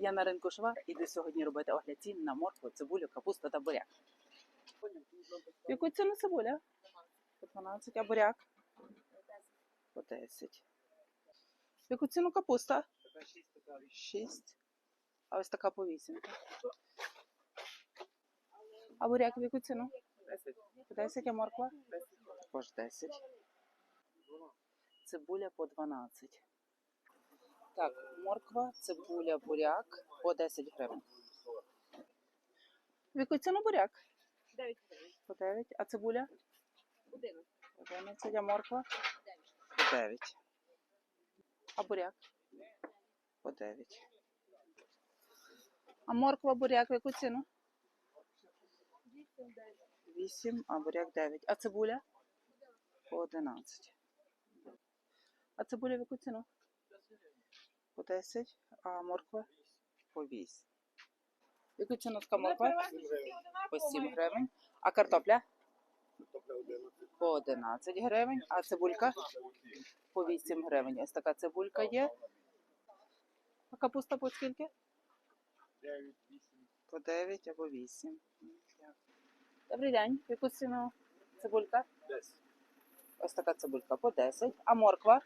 Я на ринку шва іду сьогодні робити огляд цін на моркву, цибулю, капусту та буряк. Яку ціну цибуля? По 12, а буряк? По 10. В Яку ціну капуста? 6. А ось така по 8. А буряк в яку ціну? 10. 10, а морква? Також 10. Цибуля по 12. Так, морква, цибуля, буряк по 10 гривень. В яку ціну буряк? 9 гривень. По 9. А цибуля? 11. 11, а морква? По 9. А буряк? По 9. А морква, буряк в яку ціну? 8, а буряк 9. А цибуля? По 11. А цибуля в яку ціну? По 10, а морква? По 8. Яку ціну така морква? По 7 гривень. А картопля? По 11 гривень. А цибулька? По 8 гривень. Ось така цибулька є. А капуста по скільки? По 9 або 8. Добрий день. Яку ціну цибулька? 10. Ось така цибулька по 10. А морква?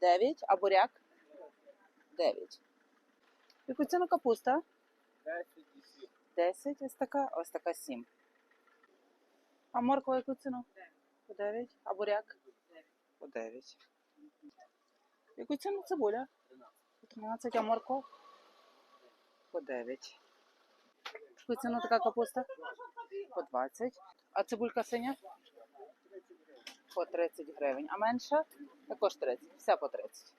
9. А буряк? 9. Яку ціну капуста? 10. Ось така, ось така 7. А морква яку ціну? По 9. А буряк? По 9. Яку ціну цибуля? По 13. А морква? По 9. Яку ціну така капуста? По 20. А цибулька синя? По 30 гривень. А менша? Також 30. Вся по 30.